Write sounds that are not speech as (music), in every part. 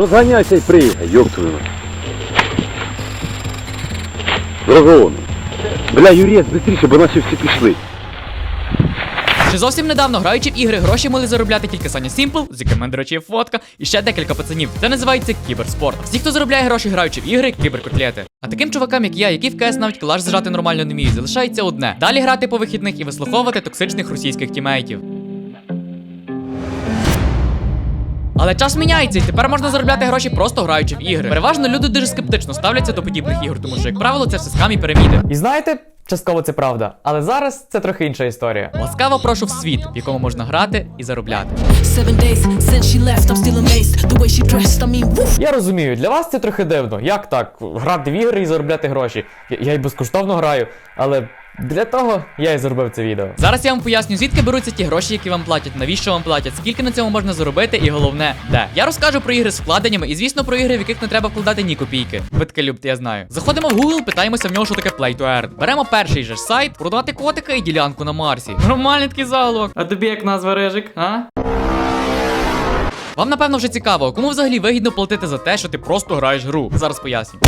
Розганяйся і приїхай, ёб твою мать. Бля, Юрець, быстріше, бо наші всі пішли. Ще зовсім недавно, граючи в ігри, гроші могли заробляти тільки Саня Сімпл, з яким мене, до речі, фотка, і ще декілька пацанів. Це називається кіберспорт. Всі, хто заробляє гроші, граючи в ігри, кіберкотлети. А таким чувакам, як я, які в КС навіть клаш зажати нормально не вміють, залишається одне: далі грати по вихідних і вислуховувати токсичних російських тімейтів. Але час міняється, і тепер можна заробляти гроші просто граючи в ігри. Переважно люди дуже скептично ставляться до подібних ігор, тому що, як правило, це все скам і піраміди. І знаєте, частково це правда, але зараз це трохи інша історія. Ласкаво прошу в світ, в якому можна грати і заробляти. Я розумію, для вас це трохи дивно. Як так? Грати в ігри і заробляти гроші. Я, я й безкоштовно граю, але для того я і зробив це відео. Зараз я вам поясню, звідки беруться ті гроші, які вам платять, навіщо вам платять, скільки на цьому можна заробити, і головне, де. Я розкажу про ігри з вкладеннями, і звісно про ігри, в яких не треба вкладати ні копійки. Ви таке я знаю. Заходимо в Google, питаємося в нього, що таке Play to Earn. Беремо перший же сайт, продати котика і ділянку на Марсі. Нормальний такий заголовок. А тобі як назва рижик, а? Вам напевно вже цікаво, кому взагалі вигідно платити за те, що ти просто граєш гру. Зараз поясню.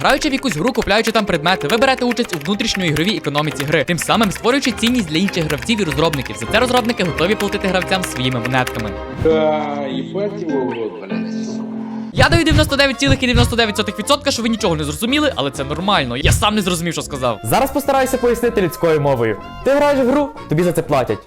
Граючи в якусь гру, купляючи там предмети, ви берете участь у внутрішньоігровій економіці гри, тим самим створюючи цінність для інших гравців і розробників. За це розробники готові платити гравцям своїми монетками. Я даю 99,99%, що ви нічого не зрозуміли, але це нормально. Я сам не зрозумів, що сказав. Зараз постараюся пояснити людською мовою. Ти граєш в гру, тобі за це платять.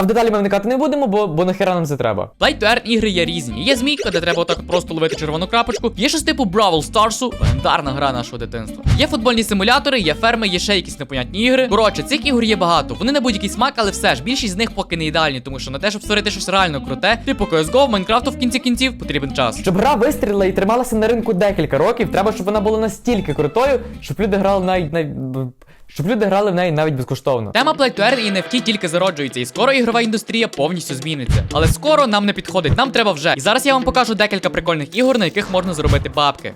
А в деталі ми вникати не будемо, бо, бо нахера нам це треба. Play to Earn ігри є різні. Є змійка, де треба отак просто ловити червону крапочку. Є щось типу Бравл Старсу, легендарна гра нашого дитинства. Є футбольні симулятори, є ферми, є ще якісь непонятні ігри. Коротше, цих ігор є багато. Вони на будь-який смак, але все ж більшість з них поки не ідеальні, тому що на те, щоб створити щось реально круте, типу CSGO, Майнкрафту в кінці кінців потрібен час. Щоб гра вистрілила і трималася на ринку декілька років, треба, щоб вона була настільки крутою, щоб люди грали навіть навіть. Щоб люди грали в неї навіть безкоштовно. Тема Earn і NFT тільки зароджується, і скоро ігрова індустрія повністю зміниться. Але скоро нам не підходить, нам треба вже. І зараз я вам покажу декілька прикольних ігор, на яких можна заробити бабки.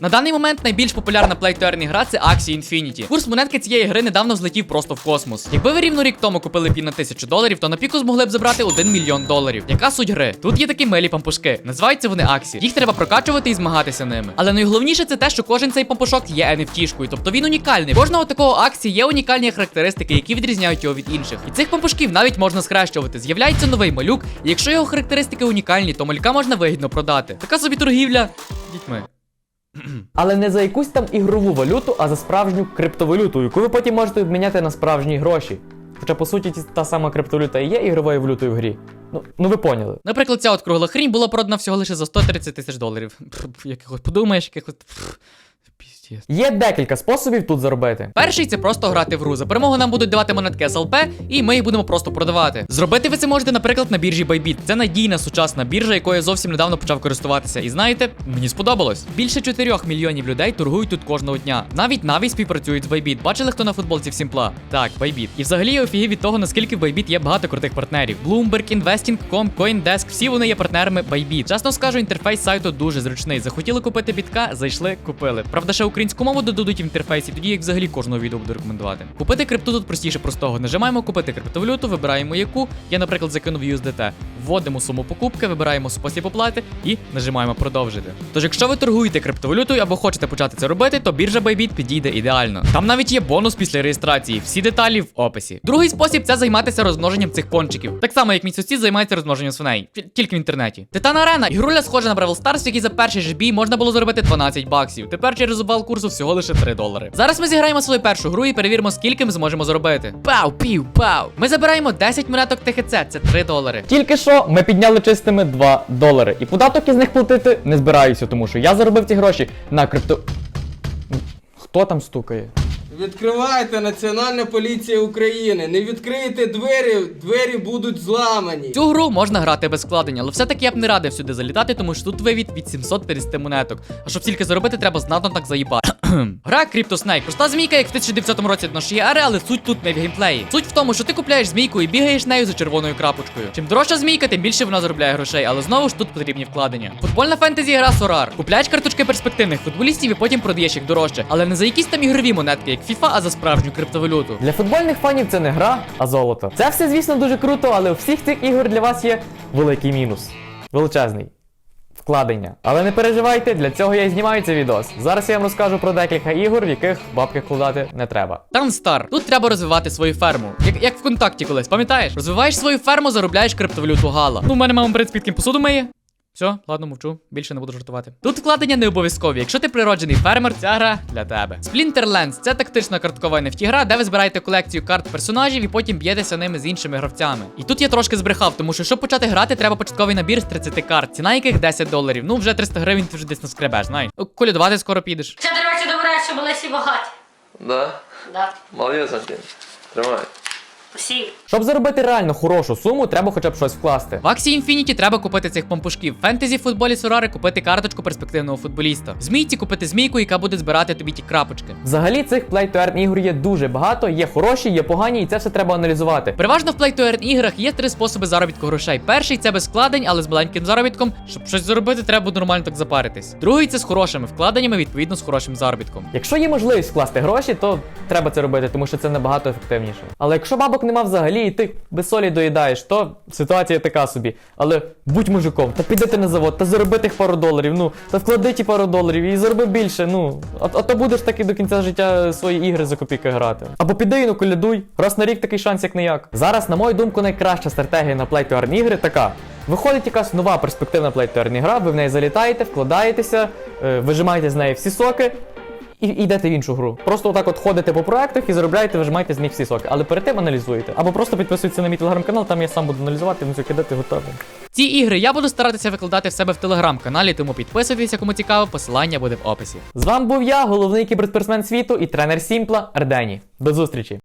На даний момент найбільш популярна Earn гра це Axie Infinity. Курс монетки цієї гри недавно злетів просто в космос. Якби ви рівно рік тому купили пін на тисячу доларів, то на піку змогли б забрати 1 мільйон доларів. Яка суть гри? Тут є такі милі пампушки. Називаються вони Axie. Їх треба прокачувати і змагатися ними. Але найголовніше це те, що кожен цей пампушок є NFT-шкою, тобто він унікальний. Кожного такого акції є унікальні характеристики, які відрізняють його від інших. І цих пампушків навіть можна схрещувати. З'являється новий малюк, і якщо його характеристики унікальні, то малюка можна вигідно продати. Така собі торгівля дітьми. Але не за якусь там ігрову валюту, а за справжню криптовалюту, яку ви потім можете обміняти на справжні гроші. Хоча, по суті, та сама криптовалюта і є ігровою валютою в грі. Ну, ну ви поняли. Наприклад, ця от кругла хрінь була продана всього лише за 130 тисяч доларів. Пф, Якихось подумаєш, якихось. пф, Піздець. Є декілька способів тут заробити. Перший це просто грати в гру. За перемогу нам будуть давати монетки SLP, і ми їх будемо просто продавати. Зробити ви це можете, наприклад, на біржі Bybit. Це надійна сучасна біржа, якою я зовсім недавно почав користуватися. І знаєте, мені сподобалось. Більше 4 мільйонів людей торгують тут кожного дня. Навіть навіть співпрацюють з Bybit. Бачили, хто на футболці в Сімпла? Так, Bybit. І взагалі я офігів від того, наскільки в Bybit є багато крутих партнерів. Bloomberg, Investing.com, CoinDesk, всі вони є партнерами Bybit. Чесно скажу, інтерфейс сайту дуже зручний. Захотіли купити бітка, зайшли, купили. Правда, ще українську мову додадуть в інтерфейсі, тоді як взагалі кожного відео буду рекомендувати. Купити крипту тут простіше простого. Нажимаємо купити криптовалюту, вибираємо яку. Я, наприклад, закинув USDT. Вводимо суму покупки, вибираємо спосіб оплати і нажимаємо продовжити. Тож, якщо ви торгуєте криптовалютою або хочете почати це робити, то біржа Bybit підійде ідеально. Там навіть є бонус після реєстрації. Всі деталі в описі. Другий спосіб це займатися розмноженням цих пончиків. Так само, як мій сусід займається розмноженням свиней. Тільки в інтернеті. Титан Арена. Ігруля схожа на Бравл Старс, якій за перший же бій можна було заробити 12 баксів. Тепер через курсу всього лише 3 долари. Зараз ми зіграємо свою першу гру і перевіримо, скільки ми зможемо заробити. Пау, пів, пау. Ми забираємо 10 монеток ТХЦ, це 3 долари. Тільки що ми підняли чистими 2 долари. І податок із них платити не збираюся, тому що я заробив ці гроші на крипто. Хто там стукає? Відкривайте Національна поліція України. Не відкрийте двері, двері будуть зламані. Цю гру можна грати без складення, але все-таки я б не радив сюди залітати, тому що тут вивід від 750 монеток. А щоб стільки заробити, треба знатно так заїбати. (clears throat) Гра Snake. Проста змійка, як в 1900 році до нашої ери, але суть тут не в геймплеї. Суть в тому, що ти купляєш змійку і бігаєш нею за червоною крапочкою. Чим дорожча змійка, тим більше вона заробляє грошей, але знову ж тут потрібні вкладення. Футбольна фентезі гра Сорар. Купляєш карточки перспективних футболістів і потім продаєш їх дорожче, але не за якісь там ігрові монетки, як FIFA, а за справжню криптовалюту. Для футбольних фанів це не гра, а золото. Це все, звісно, дуже круто, але у всіх цих ігор для вас є великий мінус. Величезний. Вкладення. Але не переживайте, для цього я і знімаю цей відос. Зараз я вам розкажу про декілька ігор, в яких бабки вкладати не треба. Танстар, Тут треба розвивати свою ферму. Як, як ВКонтакті колись, пам'ятаєш? Розвиваєш свою ферму, заробляєш криптовалюту гала. Ну, в мене мама перед спідким посуду миє. Все, ладно, мовчу, більше не буду жартувати. Тут вкладення не обов'язкові. Якщо ти природжений фермер, ця гра для тебе. Splinterlands – це тактична карткова NFT гра, де ви збираєте колекцію карт персонажів і потім б'єтеся ними з іншими гравцями. І тут я трошки збрехав, тому що щоб почати грати, треба початковий набір з 30 карт, ціна яких 10 доларів. Ну вже 300 гривень ти вже десь наскребеш, знаєш. Колядувати скоро підеш. Це, до речі, добре, що були всі багаті. Да? Да. Молодець, Антон. Тримай. Всі. Щоб заробити реально хорошу суму, треба хоча б щось вкласти. В Аксі Інфініті треба купити цих помпушків. В фентезі футболі Сурари купити карточку перспективного футболіста. В Змійці купити змійку, яка буде збирати тобі ті крапочки. Взагалі цих play to earn ігор є дуже багато, є хороші, є погані, і це все треба аналізувати. Переважно в Play to Earn іграх є три способи заробітку грошей. Перший це без вкладень, але з маленьким заробітком. Щоб щось заробити, треба буде нормально так запаритись. Другий це з хорошими вкладеннями, відповідно з хорошим заробітком. Якщо є можливість вкласти гроші, то треба це робити, тому що це набагато ефективніше. Але якщо бабок нема взагалі, і ти без солі доїдаєш, то ситуація така собі. Але будь мужиком, та піди ти на завод, та зароби тих пару доларів, ну та вклади ті пару доларів і зароби більше. Ну а, а то будеш таки до кінця життя свої ігри за копійки грати. Або піди і ну колядуй. Раз на рік такий шанс, як не як. Зараз, на мою думку, найкраща стратегія на to ігри така. Виходить якась нова перспективна to гра, ви в неї залітаєте, вкладаєтеся, е, вижимаєте з неї всі соки і йдете в іншу гру. Просто отак от ходите по проектах і заробляєте, вижимаєте з них всі соки. Але перед тим аналізуєте. Або просто підписуйтесь на мій телеграм-канал, там я сам буду аналізувати, музику кидати готові. Ці ігри я буду старатися викладати в себе в телеграм-каналі, тому підписуйтеся, кому цікаво, посилання буде в описі. З вами був я, головний кіберспортсмен світу і тренер Сімпла Ардені. До зустрічі!